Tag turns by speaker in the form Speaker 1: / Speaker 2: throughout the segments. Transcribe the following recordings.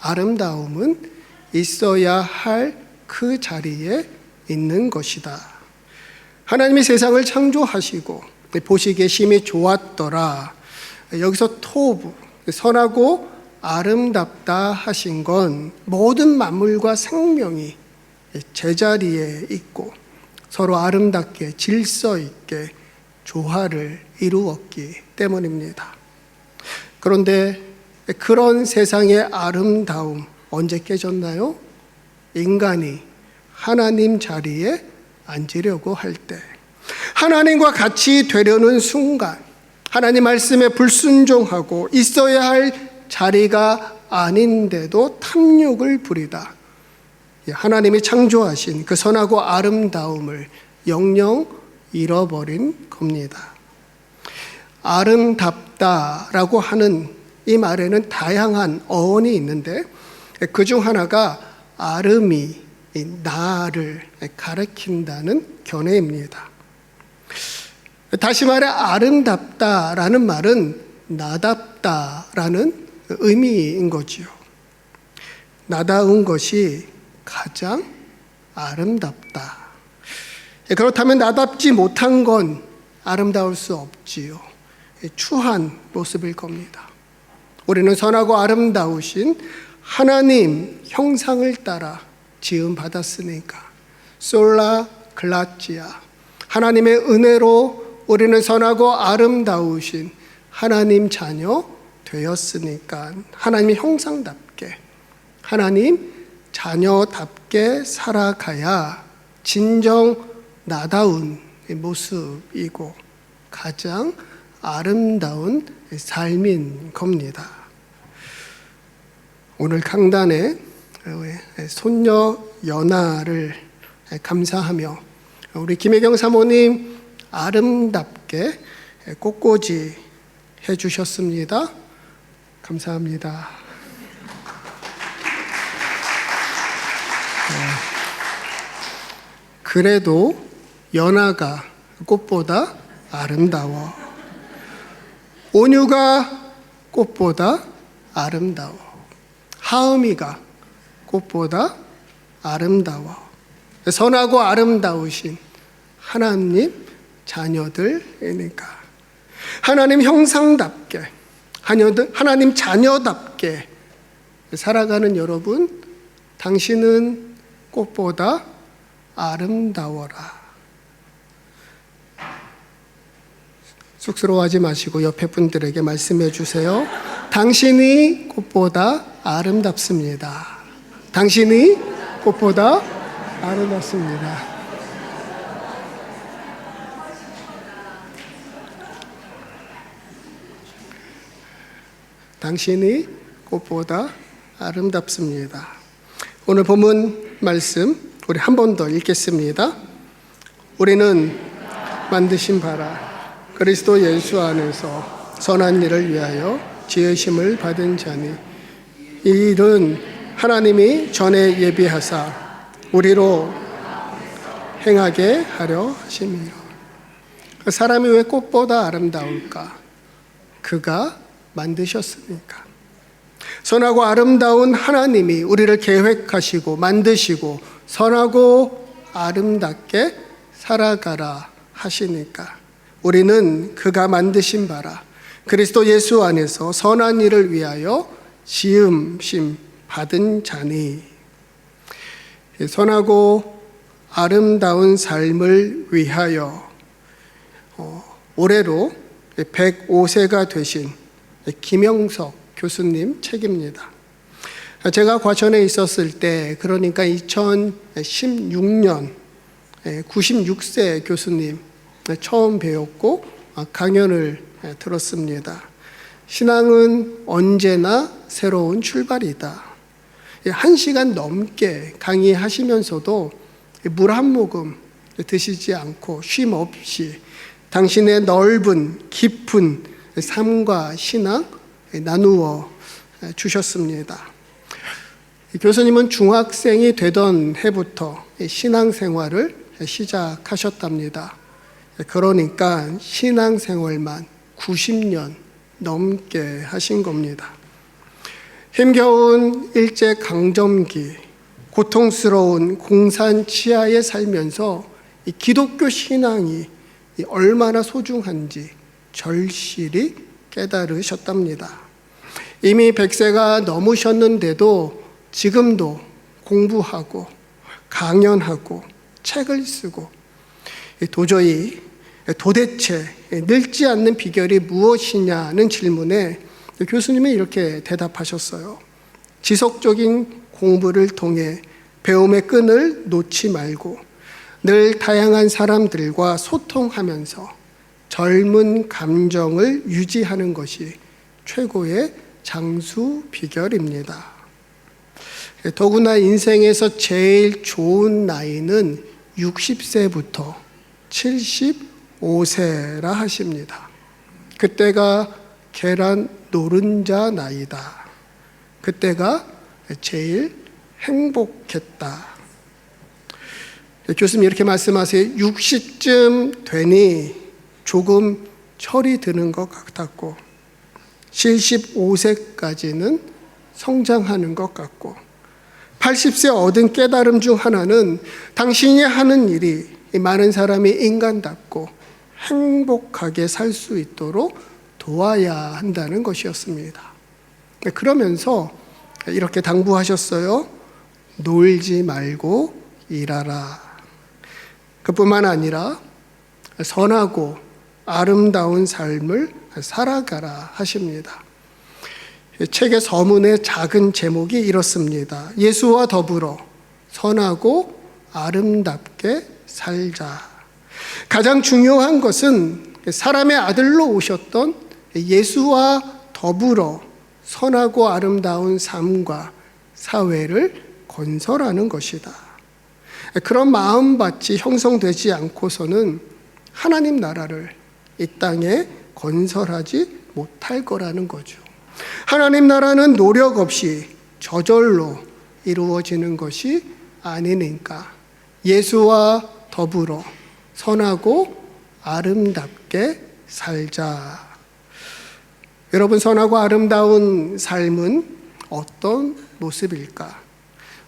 Speaker 1: 아름다움은 있어야 할 그 자리에 있는 것이다. 하나님이 세상을 창조하시고 보시기에 심히 좋았더라. 여기서 토부 선하고 아름답다 하신 건 모든 만물과 생명이 제자리에 있고 서로 아름답게 질서 있게 조화를 이루었기 때문입니다. 그런데 그런 세상의 아름다움 언제 깨졌나요? 인간이 하나님 자리에 앉으려고 할 때, 하나님과 같이 되려는 순간, 하나님 말씀에 불순종하고 있어야 할 자리가 아닌데도 탐욕을 부리다. 하나님이 창조하신 그 선하고 아름다움을 영영 잃어버린 겁니다. 아름답다라고 하는 이 말에는 다양한 어원이 있는데 그 중 하나가 아름이 나를 가리킨다는 견해입니다. 다시 말해 아름답다라는 말은 나답다라는 의미인 거지요. 나다운 것이 가장 아름답다. 그렇다면 나답지 못한 건 아름다울 수 없지요. 추한 모습일 겁니다. 우리는 선하고 아름다우신 하나님 형상을 따라 지음 받았으니까. 솔라 글라치아 하나님의 은혜로 우리는 선하고 아름다우신 하나님 자녀 되었으니까 하나님의 형상답게 하나님 자녀답게 살아가야 진정 나다운 모습이고 가장 아름다운 삶인 겁니다. 오늘 강단에 손녀 연아를 감사하며 우리 김혜경 사모님 아름답게 꽃꽂이 해주셨습니다. 감사합니다. 그래도 연아가 꽃보다 아름다워. 온유가 꽃보다 아름다워. 하음이가 꽃보다 아름다워. 선하고 아름다우신 하나님 자녀들이니까. 하나님 형상답게, 하나님 자녀답게 살아가는 여러분, 당신은 꽃보다 아름다워라. 쑥스러워하지 마시고 옆에 분들에게 말씀해 주세요. 당신이 꽃보다 아름답습니다. 당신이 꽃보다 아름답습니다. 당신이 꽃보다 아름답습니다. 오늘 본문 말씀 우리 한 번 더 읽겠습니다. 우리는 만드신 바라 그리스도 예수 안에서 선한 일을 위하여 지으심을 받은 자니 이 일은 하나님이 전에 예비하사 우리로 행하게 하려 하심이요. 그 사람이 왜 꽃보다 아름다울까? 그가 만드셨으니까. 선하고 아름다운 하나님이 우리를 계획하시고 만드시고 선하고 아름답게 살아가라 하시니까 우리는 그가 만드신 바라 그리스도 예수 안에서 선한 일을 위하여 지음심 받은 자니 선하고 아름다운 삶을 위하여 어, 올해로 105세가 되신 김영석 교수님 책입니다. 제가 과천에 있었을 때 그러니까 2016년 96세 교수님 처음 배웠고 강연을 들었습니다. 신앙은 언제나 새로운 출발이다. 한 시간 넘게 강의하시면서도 물 한 모금 드시지 않고 쉼 없이 당신의 넓은 깊은 삶과 신앙 나누어 주셨습니다. 교수님은 중학생이 되던 해부터 신앙생활을 시작하셨답니다. 그러니까 신앙생활만 90년 넘게 하신 겁니다. 힘겨운 일제 강점기, 고통스러운 공산 치하에 살면서 이 기독교 신앙이 이 얼마나 소중한지 절실히 깨달으셨답니다. 이미 100세가 넘으셨는데도 지금도 공부하고 강연하고 책을 쓰고 도저히 도대체 늙지 않는 비결이 무엇이냐는 질문에 교수님이 이렇게 대답하셨어요. 지속적인 공부를 통해 배움의 끈을 놓지 말고 늘 다양한 사람들과 소통하면서 젊은 감정을 유지하는 것이 최고의 장수 비결입니다. 더구나 인생에서 제일 좋은 나이는 60세부터 75세라 하십니다. 그때가 계란 노른자 나이다. 그때가 제일 행복했다. 교수님 이렇게 말씀하세요. 60쯤 되니 조금 철이 드는 것 같았고, 75세까지는 성장하는 것 같고, 80세 얻은 깨달음 중 하나는 당신이 하는 일이 많은 사람이 인간답고 행복하게 살 수 있도록 도와야 한다는 것이었습니다. 그러면서 이렇게 당부하셨어요. 놀지 말고 일하라. 그뿐만 아니라 선하고 아름다운 삶을 살아가라 하십니다. 책의 서문의 작은 제목이 이렇습니다. 예수와 더불어 선하고 아름답게 살자. 가장 중요한 것은 사람의 아들로 오셨던 예수와 더불어 선하고 아름다운 삶과 사회를 건설하는 것이다. 그런 마음밭이 형성되지 않고서는 하나님 나라를 이 땅에 건설하지 못할 거라는 거죠. 하나님 나라는 노력 없이 저절로 이루어지는 것이 아니니까 예수와 더불어 선하고 아름답게 살자. 여러분, 선하고 아름다운 삶은 어떤 모습일까?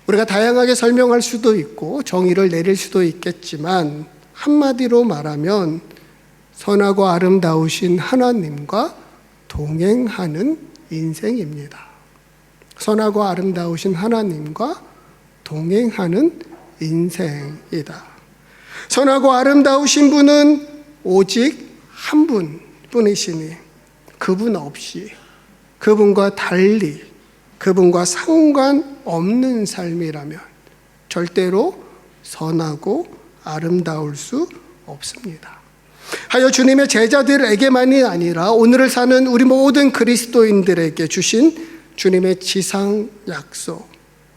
Speaker 1: 우리가 다양하게 설명할 수도 있고 정의를 내릴 수도 있겠지만 한마디로 말하면 선하고 아름다우신 하나님과 동행하는 인생입니다. 선하고 아름다우신 하나님과 동행하는 인생이다. 선하고 아름다우신 분은 오직 한 분뿐이시니 그분 없이 그분과 달리 그분과 상관없는 삶이라면 절대로 선하고 아름다울 수 없습니다. 하여 주님의 제자들에게만이 아니라 오늘을 사는 우리 모든 그리스도인들에게 주신 주님의 지상 약속.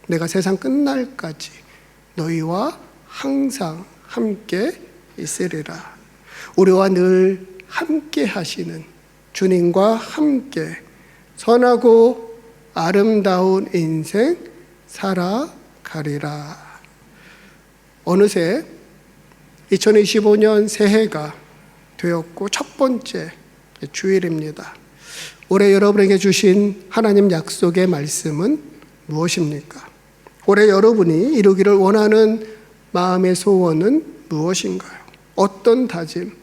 Speaker 1: 내가 세상 끝날까지 너희와 항상 함께 있으리라. 우리와 늘 함께 하시는 주님과 함께 선하고 아름다운 인생 살아가리라. 어느새 2025년 새해가 되었고 첫 번째 주일입니다. 올해 여러분에게 주신 하나님 약속의 말씀은 무엇입니까? 올해 여러분이 이루기를 원하는 마음의 소원은 무엇인가요? 어떤 다짐,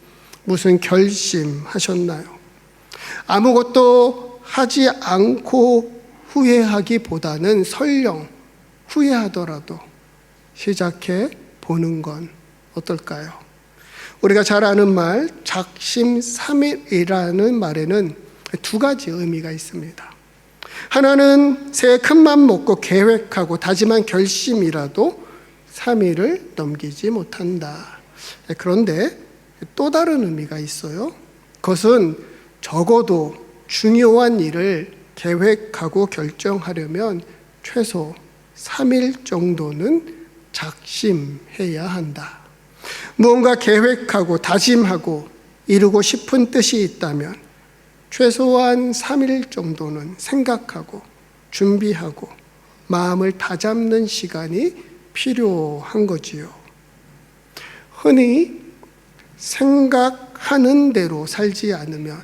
Speaker 1: 무슨 결심 하셨나요? 아무것도 하지 않고 후회하기보다는 설령 후회하더라도 시작해 보는 건 어떨까요? 우리가 잘 아는 말 작심삼일이라는 말에는 두 가지 의미가 있습니다. 하나는 새해 큰맘 먹고 계획하고 다짐한 결심이라도 3일을 넘기지 못한다. 그런데 또 다른 의미가 있어요. 그것은 적어도 중요한 일을 계획하고 결정하려면 최소 3일 정도는 작심해야 한다. 무언가 계획하고 다짐하고 이루고 싶은 뜻이 있다면 최소한 3일 정도는 생각하고 준비하고 마음을 다잡는 시간이 필요한 거지요. 흔히 생각하는 대로 살지 않으면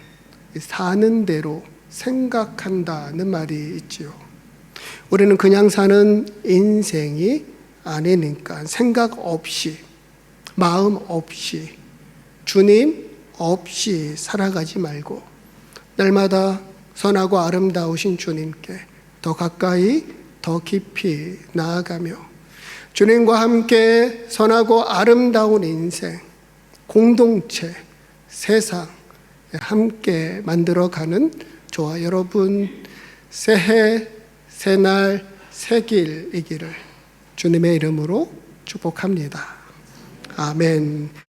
Speaker 1: 사는 대로 생각한다는 말이 있지요. 우리는 그냥 사는 인생이 아니니까 생각 없이 마음 없이 주님 없이 살아가지 말고 날마다 선하고 아름다우신 주님께 더 가까이 더 깊이 나아가며 주님과 함께 선하고 아름다운 인생 공동체 세상 함께 만들어가는 저와 여러분 새해 새날 새길이기를 주님의 이름으로 축복합니다. 아멘.